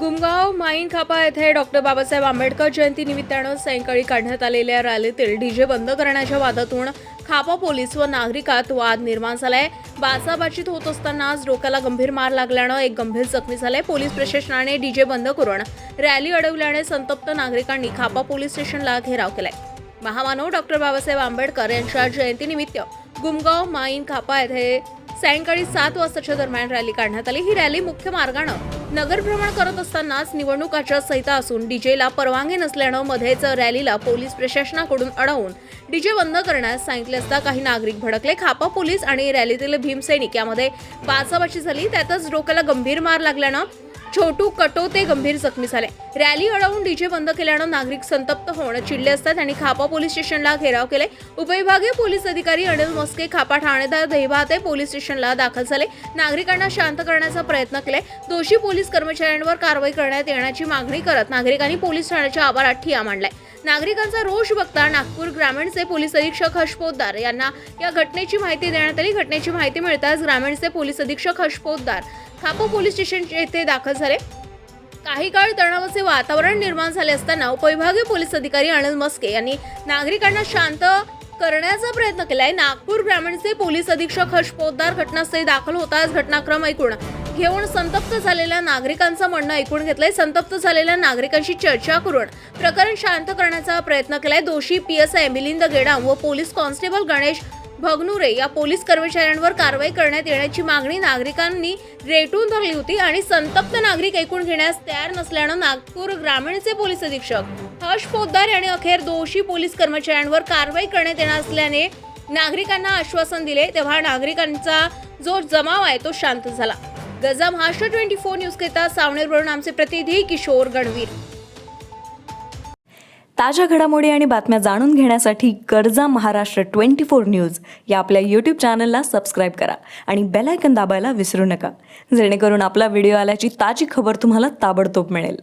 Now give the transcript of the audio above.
गुमगाव माईन खापा येथे डॉक्टर बाबासाहेब आंबेडकर जयंती निमित्तानं सायंकाळी काढण्यात आलेल्या रॅलीतील डीजे बंद करण्याच्या वादातून खापा पोलीस व नागरिकात वाद निर्माण झालाय. बाचाबाचीत होत असतानाच डोक्याला गंभीर मार लागल्यानं एक गंभीर जखमी झालाय पोलीस प्रशासनाने डीजे बंद करून रॅली अडवल्याने संतप्त नागरिकांनी खापा पोलीस स्टेशनला घेराव केलाय. महामानव डॉक्टर बाबासाहेब आंबेडकर यांच्या जयंतीनिमित्त गुमगाव माईन खापा येथे सायंकाळी सात वाजताच्या दरम्यान रॅली काढण्यात आली. ही रॅली मुख्य मार्गानं नगर भ्रमण करत असतानाच निवडणुकाच्या आचारसंहिता असून डीजेला परवानगी नसल्यानं मध्येच रॅलीला पोलीस प्रशासनाकडून अडवून डीजे बंद करण्यास सांगितले असता काही नागरिक भडकले. खापा पोलीस आणि रॅलीतील भीमसैनिक यामध्ये बाचाबाची झाली. त्यातच डोक्याला गंभीर मार लागल्यानं छोटू कटोते गंभीर जखमी झाले. रॅली अडवून डीजे बंद केल्यानं नागरिक संतप्त होऊन चिडले असतात. आणि खापा पोलीस स्टेशनला घेराव केले. उपविभागीय पोलीस अधिकारी अनिल मस्के खापा ठाणेदार दहिभाते पोलीस स्टेशनला दाखल झाले. नागरिकांना शांत करण्याचा प्रयत्न केलाय दोषी पोलीस कर्मचाऱ्यांवर कारवाई करण्यात येण्याची मागणी करत नागरिकांनी पोलीस ठाण्याच्या आवारात ठिया मांडलाय. नागरिकांचा रोष बघता नागपूर ग्रामीणचे पोलीस अधीक्षक हर्ष पोद्दार यांना या घटनेची माहिती देण्यात आली. घटनेची माहिती मिळताच ग्रामीणचे पोलीस अधीक्षक हर्ष पोद्दार खापो पोलीस स्टेशन येथे दाखल झाले. काही काळ तणावाचे वातावरण निर्माण झाले असताना उपविभागीय पोलीस अधिकारी अनिल मस्के यांनी नागरिकांना शांत करण्याचा प्रयत्न केलाय. नागपूर ग्रामीणचे पोलीस अधीक्षक हर्ष पोद्दार घटनास्थळी दाखल होताच घटनाक्रम ऐकून घेऊन संतप्त झालेल्या नागरिकांचं म्हणणं ऐकून घेतलंय. संतप्त झालेल्या नागरिकांशी चर्चा करून प्रकरण शांत करण्याचा प्रयत्न केलाय. दोषी P S I Milind Gedam व पोलीस कॉन्स्टेबल गणेश भगनुरे या पोलीस कर्मचाऱ्यांवर कारवाई करण्यात येण्याची मागणी नागरिकांनी रेटून धरली होती आणि संतप्त नागरिक ऐकून घेण्यास तयार नसल्यानं नागपूर ग्रामीणचे पोलीस अधीक्षक हर्ष पोद्दार यांनी अखेर दोषी पोलीस कर्मचाऱ्यांवर कारवाई करण्यात येणार असल्याने नागरिकांना आश्वासन दिले. तेव्हा नागरिकांचा जो जमाव आहे तो शांत झाला. Gaja Maharashtra twenty four news करिता सावनेरवरून आमचे प्रतिनिधी किशोर गणवीर ताज्या घडामोडी आणि बातम्या जाणून घेण्यासाठी गरजा महाराष्ट्र ट्वेंटी फोर न्यूज या आपल्या यूट्यूब चॅनलला सबस्क्राईब करा आणि बेलायकन दाबायला विसरू नका. जेणेकरून आपला व्हिडिओ आल्याची ताजी खबर तुम्हाला ताबडतोब मिळेल.